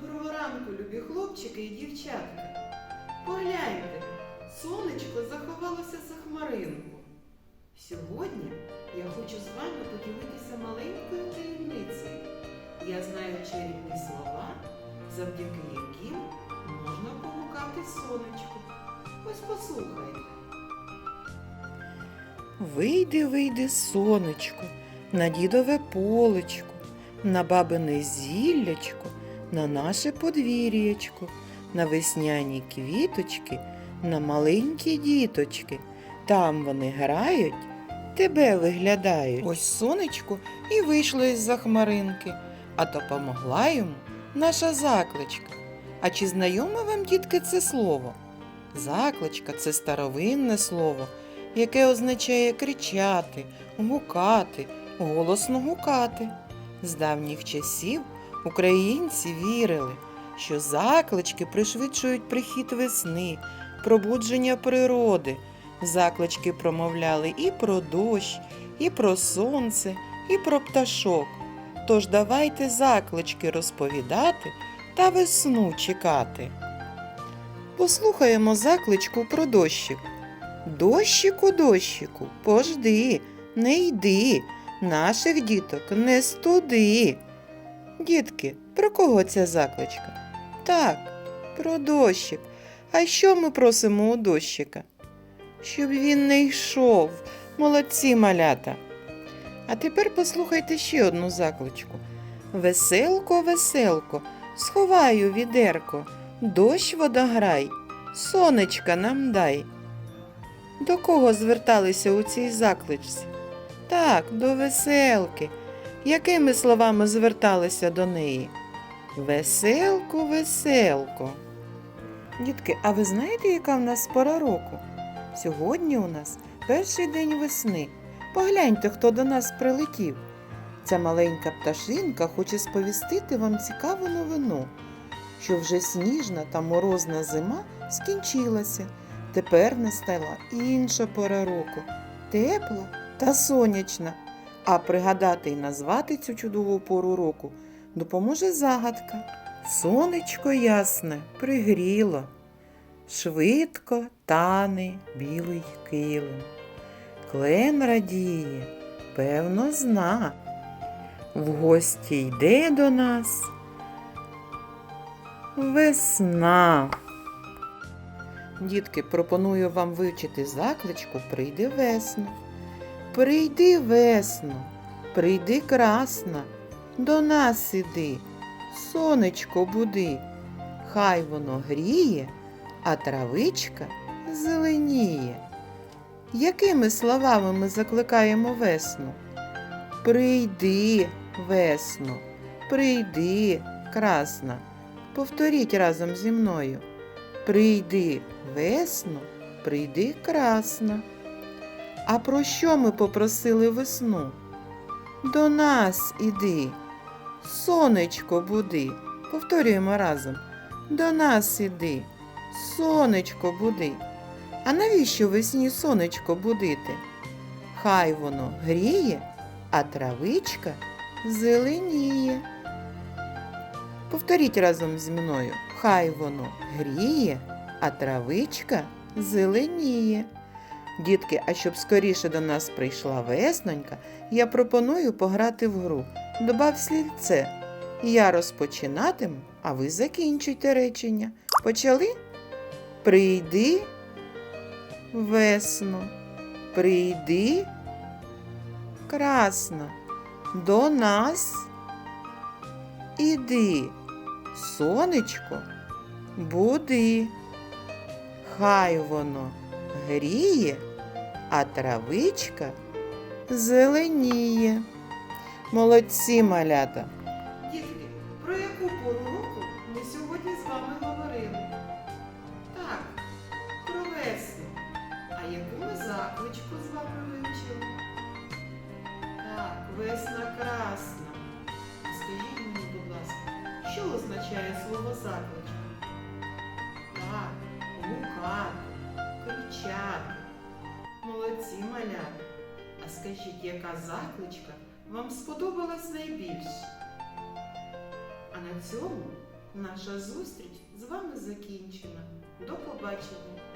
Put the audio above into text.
Доброго ранку, любі хлопчики і дівчатка. Погляньте, сонечко заховалося за хмаринку. Сьогодні я хочу з вами поділитися маленькою таємницею. Я знаю чарівні слова, завдяки яким можна погукати сонечко. Ось послухайте. Вийди, вийди, сонечко, на дідове полечко, на бабине зіллячко, на наше подвір'ячко, на весняні квіточки, на маленькі діточки. Там вони грають, тебе виглядають. Ось сонечко і вийшло із-за хмаринки, а допомогла йому наша закличка. А чи знайоме вам, дітки, це слово? Закличка це старовинне слово яке означає кричати, гукати, голосно гукати. З давніх часів українці вірили, що заклички пришвидшують прихід весни, пробудження природи. Заклички промовляли і про дощ, і про сонце, і про пташок. Тож давайте заклички розповідати та весну чекати. Послухаємо закличку про дощик. Дощику, дощику, пожди, не йди, наших діток не студи. Дітки, про кого ця закличка? Так, про дощик. А що ми просимо у дощика? Щоб він не йшов, молодці малята. А тепер послухайте ще одну закличку. Веселко, веселко, сховаю відерко, дощ водограй, сонечка нам дай. До кого зверталися у цій закличці? Так, до веселки. Якими словами зверталися до неї? Веселко, веселко. Дітки, а ви знаєте, яка в нас пора року? Сьогодні у нас перший день весни. Погляньте, хто до нас прилетів. Ця маленька пташинка хоче сповістити вам цікаву новину, що вже сніжна та морозна зима скінчилася. Тепер настала інша пора року, тепла та сонячна. А пригадати і назвати цю чудову пору року допоможе загадка. Сонечко ясне пригріло, швидко тане білий килим. Клен радіє, певно, зна. В гості йде до нас весна. Дітки, пропоную вам вивчити закличку Прийди весно. Прийди весно, прийди красна, до нас іди, сонечко буди, хай воно гріє, а травичка зеленіє. Якими словами ми закликаємо весну? Прийди, весно, прийди, красна. Повторіть разом зі мною. Прийди весно, прийди красно. А про що ми попросили весну? До нас іди, сонечко буди. Повторюємо разом. До нас іди, сонечко буди. А навіщо весні сонечко будити? Хай воно гріє, а травичка зеленіє. Повторіть разом зі мною. Хай воно гріє, а травичка зеленіє. Дітки, а щоб скоріше до нас прийшла веснонька, я пропоную пограти в гру. Добав слівце. Я розпочинатиму, а ви закінчуйте речення. Почали? Прийди весно. Прийди красно. До нас іди. Сонечко, буди, хай воно гріє, а травичка зеленіє. Молодці малята. Дітки, про яку пору року ми сьогодні з вами говорили? Так, про весну. А яку ми закличку з вами вивчили? Так, весна красна. Скажіть мені, будь ласка, що означає слово закличка? Скажіть, яка закличка вам сподобалась найбільше? А на цьому Наша зустріч з вами закінчена. До побачення!